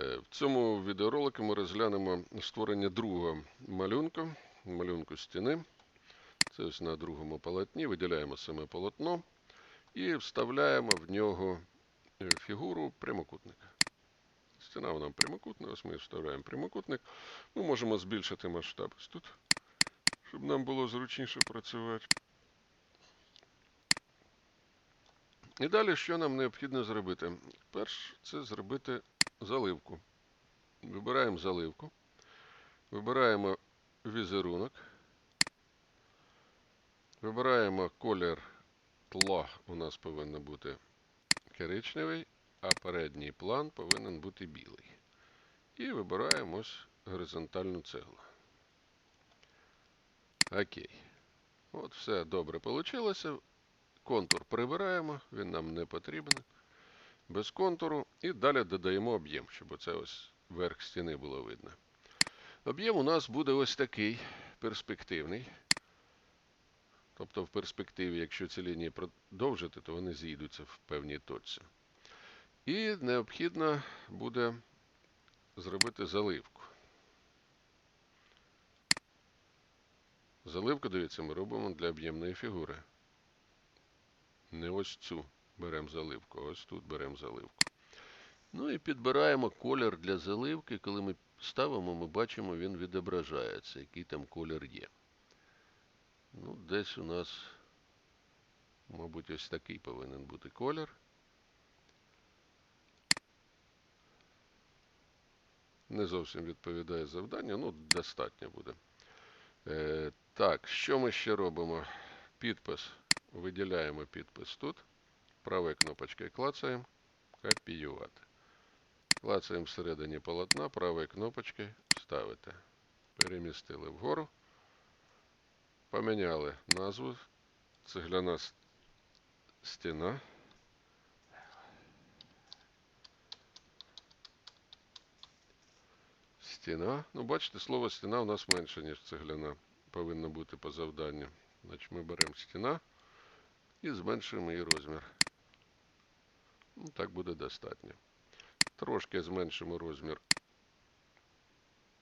Е, В цьому відеоролику ми розглянемо створення другого малюнку, малюнку стіни. Це ось на другому полотні. Виділяємо саме полотно і вставляємо в нього е, фігуру прямокутника. Стіна вона прямокутна, ось ми вставляємо прямокутник. Ми можемо збільшити масштаб ось тут, щоб нам було зручніше працювати. І далі, що нам необхідно зробити? Перш це зробити заливку. Вибираємо заливку, вибираємо візерунок, вибираємо колір тла, у нас повинен бути коричневий, а передній план повинен бути білий. І вибираємо ось горизонтальну цеглу. Окей. От все добре вийшло. Контур прибираємо, він нам не потрібен. Без контуру. І далі додаємо об'єм, щоб оце ось верх стіни було видно. Об'єм у нас буде ось такий перспективний. Тобто в перспективі, якщо ці лінії продовжити, то вони зійдуться в певній точці. І необхідно буде зробити заливку. Заливку, дивіться, ми робимо для об'ємної фігури. Не ось цю беремо заливку, ось тут беремо заливку. Ну і підбираємо колір для заливки. Коли ми ставимо, ми бачимо, він відображається, який там колір є. Ну, десь у нас, мабуть, ось такий повинен бути колір. Не зовсім відповідає завданню, ну, достатньо буде. Е, так, що ми ще робимо? Підпис. Виділяємо підпис тут. Правою кнопочкою клацаємо. Копіювати. Клацаємо всередині полотна, правою кнопочкою ставити. Перемістили вгору. Поміняли назву. Цегляна стіна. Стіна. Ну, бачите, слово стіна у нас менше, ніж цегляна. Повинно бути по завданню. Значить, ми беремо стіна і зменшуємо її розмір. Ну, так буде достатньо. Трошки зменшимо розмір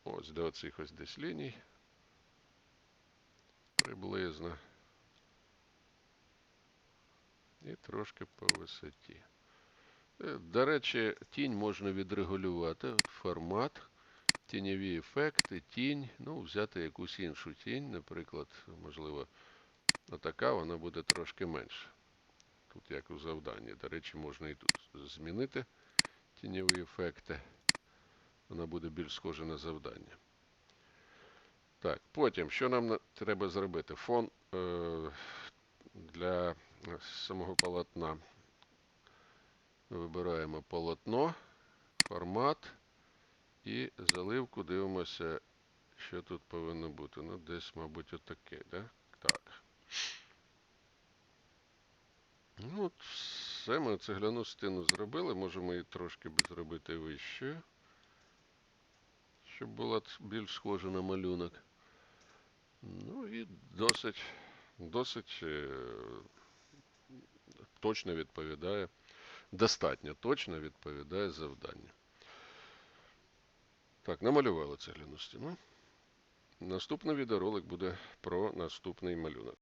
ось до оцих ось десь ліній. Приблизно. І трошки по висоті. Е, До речі, тінь можна відрегулювати. Формат, тіньові ефекти, тінь. Ну, взяти якусь іншу тінь, наприклад, можливо, отака, вона буде трошки менше. Тут як у завданні. До речі, можна і тут змінити тіньові ефекти. Вона буде більш схожа на завдання. Так, потім, що нам треба зробити? Фон е, для самого полотна. Вибираємо полотно, формат і заливку дивимося, що тут повинно бути. Ну, десь, мабуть, отаке, да? так? Ну, все, ми цегляну стіну зробили. Можемо її трошки зробити вищою, щоб була більш схожа на малюнок. Ну і досить, досить е, точно відповідає, достатньо точно відповідає завданню. Так, намалювали цегляну стіну. Наступний відеоролик буде про наступний малюнок.